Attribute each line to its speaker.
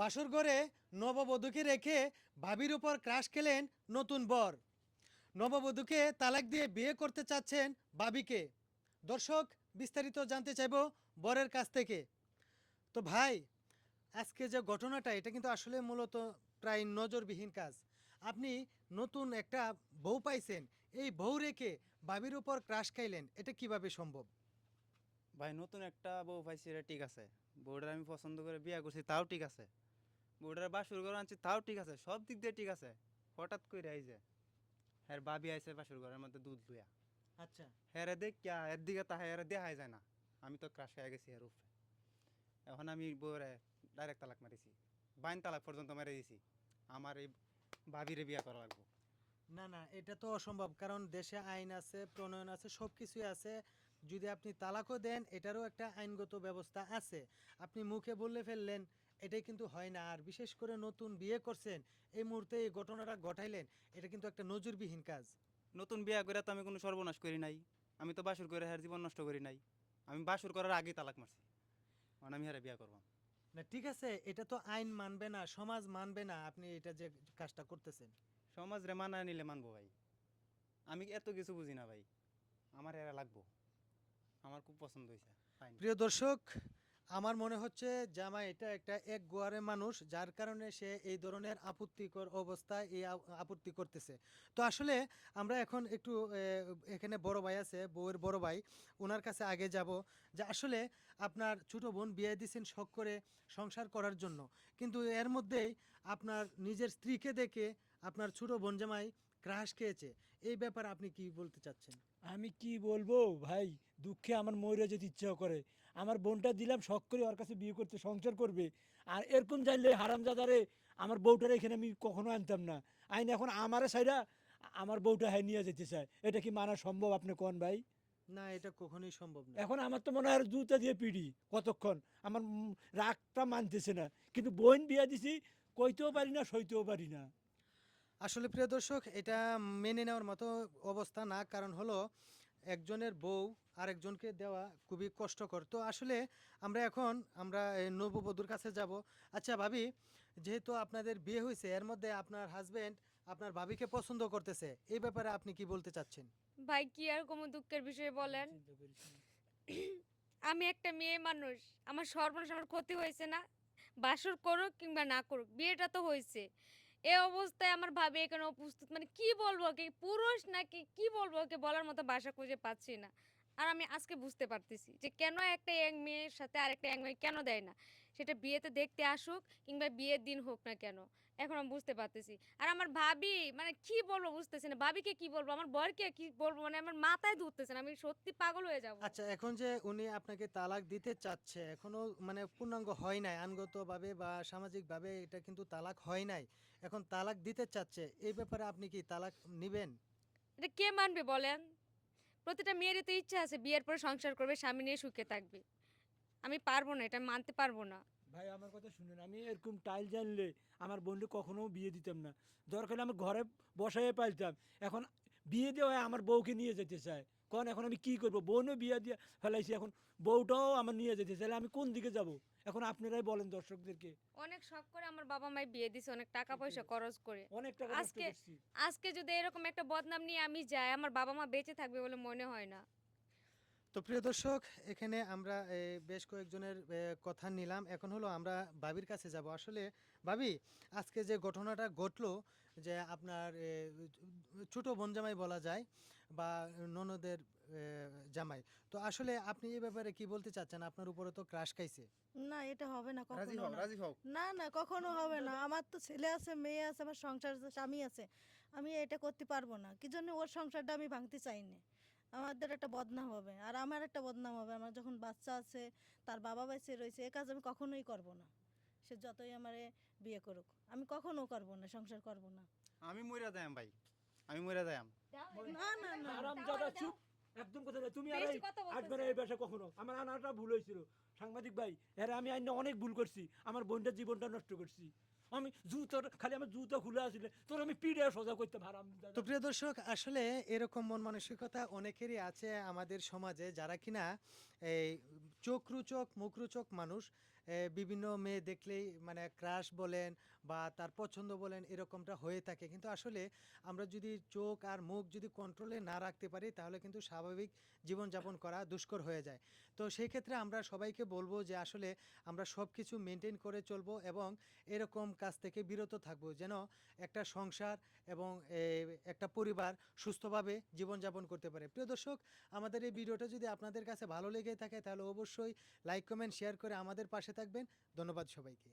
Speaker 1: বাসর ঘরে নববধূকে রেখে ভাবির উপর ক্রাশ খেলেন নতুন বর। নববধূকে তালাক দিয়ে বিয়ে করতে চাচ্ছেন ভাবিকে। দর্শক, বিস্তারিত জানতে চাইব বরের কাছ থেকে। তো ভাই, আজকে যে ঘটনাটা, এটা কিন্তু আসলে মূলত প্রায় নজরবিহীন কাজ। আপনি নতুন একটা বউ পাইছেন, এই বউ রেখে ভাবির উপর ক্রাশ খাইলেন, এটা কীভাবে সম্ভব?
Speaker 2: ভাই, নতুন একটা বউ পাইছি, এটা ঠিক আছে। বউটার আমি পছন্দ করে বিয়ে করছি, তাও ঠিক আছে। বউটার বাসুর ঘর আনছি তাও ঠিক আছে সব দিক দিয়ে ঠিক আছে। হঠাৎ করে আইছে হ্যাঁ বাবি আইছে বাসুর ঘরের মধ্যে দুধ লইয়া।
Speaker 1: আচ্ছা।
Speaker 2: হ্যাঁ দেখ কিয়া এর দিকে তা হ্যাঁ দেখাই যায় না। আমি তো ক্রাশ হয়ে গেছি এর উপরে। এখন আমি বউরে ডাইরেক্ট তালাক মারিছি। বাইন তালাক পর্যন্ত মেরে দিছি। আমার এই ভাবিরে বিয়ে করা লাগবো।
Speaker 1: না না এটা তো অসম্ভব কারণ দেশে আইন আছে প্রণয়ন আছে সব কিছুই আছে। যদি আপনি তালাকও দেন এটারও একটা আইনগত ব্যবস্থা আছে। আপনি মুখে বললে ফেললেন এটাই কিন্তু হয় না। আর বিশেষ করে নতুন বিয়ে করছেন এই মুহূর্তে এই ঘটনাটা ঘটাইলেন এটা কিন্তু একটা নজরবিহীন কাজ।
Speaker 2: নতুন বিয়ে করে তো আমি কোনো সর্বনাশ করি নাই। আমি তো বাসুর করে হ্যার জীবন নষ্ট করি নাই। আমি বাসুর করার আগেই তালাক মারছি। মানে আমি হারে বিয়ে করব।
Speaker 1: না ঠিক আছে এটা তো আইন মানবে না সমাজ মানবে না আপনি এটা যে কাজটা করতেছেন।
Speaker 2: সমাজ রে মানা নিলে মানবো ভাই। আমি এত কিছু বুঝি না ভাই। আমার এরা লাগবো। আমার খুব পছন্দ হয়েছে
Speaker 1: প্রিয় দর্শক আমার মনে হচ্ছে জামা এটা একটা এক গোয়ারে মানুষ, যার কারণে সে এই ধরনের আপত্তিকর অবস্থায় এই আপত্তি করতেছে। তো আসলে আমরা এখন একটু এখানে বড় ভাই আছে, বউয়ের বড় ভাই ওনার কাছে আগে যাব যে আসলে আপনার ছোট বোন বিয়ে দিয়েছেন শখ করে সংসার করার জন্য। কিন্তু এর মধ্যেই আপনার নিজের স্ত্রীকে দেখে আপনার ছোট বোন জামাই ক্রাশ খেয়েছে। এই ব্যাপারে আপনি কি বলতে চাচ্ছেন?
Speaker 3: আমি কি বলব? ভাই দুঃখে আমার মরে যেতে ইচ্ছা করে। আমার বোনটা দিলাম শখ করে ওর কাছে বিয়ে করতে সংসার করবে। আর এরকম জানলে হারামজাদারে আমার বউটারে এখানে আমি কখনো আনতাম না। আইন এখন আমারে সাইরা আমার বউটা হ্যাঁ নিয়ে যেতে চায়। এটা কি মানা সম্ভব আপনি কোন ভাই?
Speaker 1: না এটা কখনোই সম্ভব না।
Speaker 3: এখন আমার তো মনে হয় জুতা দিয়ে পিড়ি কতক্ষণ? আমার রাগটা মানতেছে না। কিন্তু বোন বিয়ে দিছি কইতেও পারি না সইতেও পারি না।
Speaker 1: আসলে প্রিয় দর্শক, এটা মেনে নেওয়ার মতো অবস্থা না। কারণ হলো, একজনের বউ আরেকজনকে দেওয়া খুবই কষ্টকর। তো আসলে আমরা এখন, আমরা নববধূর কাছে যাব। আচ্ছা ভাবি, যেহেতু আপনাদের বিয়ে হয়েছে, এর মধ্যে আপনার হাজবেন্ড আপনার ভাবিকে পছন্দ করতেছে, এই ব্যাপারে আপনি কি বলতে চাচ্ছেন?
Speaker 4: ভাই, কি আর কোনো দুঃখের বিষয়ে বলেন। আমি একটা মেয়ে মানুষ, আমার সর্বনাশ, আমার ক্ষতি হয়েছে না। বাসর করুক কিংবা না করুক, বিয়েটা তো হয়েছে। এ অবস্থায় আমার ভাবি এখানে উপস্থিত। মানে কি বলব কি পুরুষ নাকি কি বলব ওকে? বলার মতো বাসা খুঁজে পাচ্ছি না। আর আমি আজকে বুঝতে পারতেছি যে কেন একটা এক মেয়ের সাথে আরেকটা এক মেয়ে কেন দেয় না? সেটা বিয়েতে দেখতে আসুক কিংবা বিয়ের দিন হোক না কেন। এখন আমি বুঝতে পারতেছি। আর আমার ভাবি মানে কি বলব বুঝতেছি না। ভাবিকে কি বলব? আমার বরকে কি বলব? মানে আমার মাথায় ধরতেছে না। আমি সত্যি পাগল হয়ে যাব।
Speaker 1: আচ্ছা এখন যে উনি আপনাকে তালাক দিতে চাচ্ছে এখনও মানে পূর্ণাঙ্গ হয় নাই। আইনগতভাবে বা সামাজিকভাবে এটা কিন্তু তালাক হয় নাই। এখন তালাক দিতে চাচ্ছে এই ব্যাপারে আপনি কি তালাক নিবেন?
Speaker 4: এটা কে মানবে বলেন? প্রতিটা মেয়েরই তো ইচ্ছা আছে বিয়ের পরে সংসার করবে স্বামী নিয়ে সুখে থাকবে। আমি পারব না এটা মানতে পারব না।
Speaker 3: ভাই আমার কথা শুনেন আমি এরকম টাইল জানলে আমার বোনকে কখনো বিয়ে দিতাম না। দরকার আমি ঘরে বসাই পাইতাম। এখন বিয়ে দেওয়া আমার বউকে নিয়ে যেতে চায়। কারণ এখন আমি কি করব? বোনও বিয়ে দিয়ে ফেলাইছি এখন বউটাও আমার নিয়ে যেতে চাইলে আমি কোন দিকে যাব? এখন আপনারাই বলেন দর্শকদেরকে।
Speaker 4: অনেক শখ করে আমার বাবা মাই বিয়ে দিছে অনেক টাকা পয়সা খরচ করে।
Speaker 3: অনেক টাকা
Speaker 4: আজকে- আজকে যদি এরকম একটা বদনাম নিয়ে আমি যাই আমার বাবা মা বেঁচে থাকবে বলে মনে হয় না।
Speaker 1: তো প্রিয় দর্শক এখানে আমরা বেশ কয়েকজনের কথা নিলাম। এখন হলো আমরা ভাবির কাছে যাব। আসলে ভাবি আজকে যে ঘটনাটা ঘটলো যে আপনার ছোট বোন জামাই বলা যায় বা ননদের জামাই। তো আসলে আপনি এই ব্যাপারে কি বলতে চাচ্ছেন? আপনার উপরে তো ক্রাশ খাইছে।
Speaker 5: না এটা হবে না
Speaker 2: রাজি
Speaker 5: কখনো
Speaker 2: হও
Speaker 5: না।
Speaker 2: রাজি হও।
Speaker 5: না না কখনো হবে না। আমার তো ছেলে আছে মেয়ে আছে আমার সংসার আছে স্বামী আছে। আমি এটা করতে পারব না। কি জন্য ওর সংসারটা আমি ভাঙতে চাই না? আমাদের একটা বদনাম হবে আর আমার একটা বদনাম হবে। আমার যখন বাচ্চা আছে তার বাবা বেঁচে রয়েছে এ কাজ আমি কখনোই করব না। সে যতই আমারে বিয়ে করুক আমি কখনো করব না সংসার করব না।
Speaker 2: আমি মরে যাইম ভাই আমি মরে যাইম
Speaker 5: না না না।
Speaker 3: আরাম দাদা চুপ। একদম কথা না তুমি আর
Speaker 4: বেশি
Speaker 3: এই
Speaker 4: কথা বলতেছে।
Speaker 3: আসবে না এই বাসা কখনো? আমার আনাটা ভুল হয়েছিল। সাংবাদিক ভাই এরা আমি আইন অনেক ভুল করছি। আমার বোনটার জীবনটা নষ্ট করছি। আমি জুতোর খালি আমার জুতো খুলে আসলে। তোর আমি পিড়ে সোজা করতে পারলাম
Speaker 1: তো প্রিয় দর্শক, আসলে এরকম মন মানসিকতা অনেকেরই আছে আমাদের সমাজে, যারা কিনা এই চোখ রুচক, মুখ রুচক মানুষ বিভিন্ন মেয়ে দেখলেই মানে ক্রাশ বলেন বা তার পছন্দ বলেন এরকমটা হয়ে থাকে। কিন্তু আসলে আমরা যদি চোখ আর মুখ যদি কন্ট্রোলে না রাখতে পারি, তাহলে কিন্তু স্বাভাবিক জীবনযাপন করা দুষ্কর হয়ে যায়। তো সেই ক্ষেত্রে আমরা সবাইকে বলব যে আসলে আমরা সব কিছু মেনটেন করে চলবো এবং এরকম কাজ থেকে বিরত থাকব যেন একটা সংসার এবং একটা পরিবার সুস্থভাবে জীবনযাপন করতে পারে। প্রিয় দর্শক, আমাদের এই ভিডিওটা যদি আপনাদের কাছে ভালো লেগে থাকে, তাহলে অবশ্যই লাইক কমেন্ট শেয়ার করে আমাদের পাশে থাকবেন। ধন্যবাদ সবাইকে।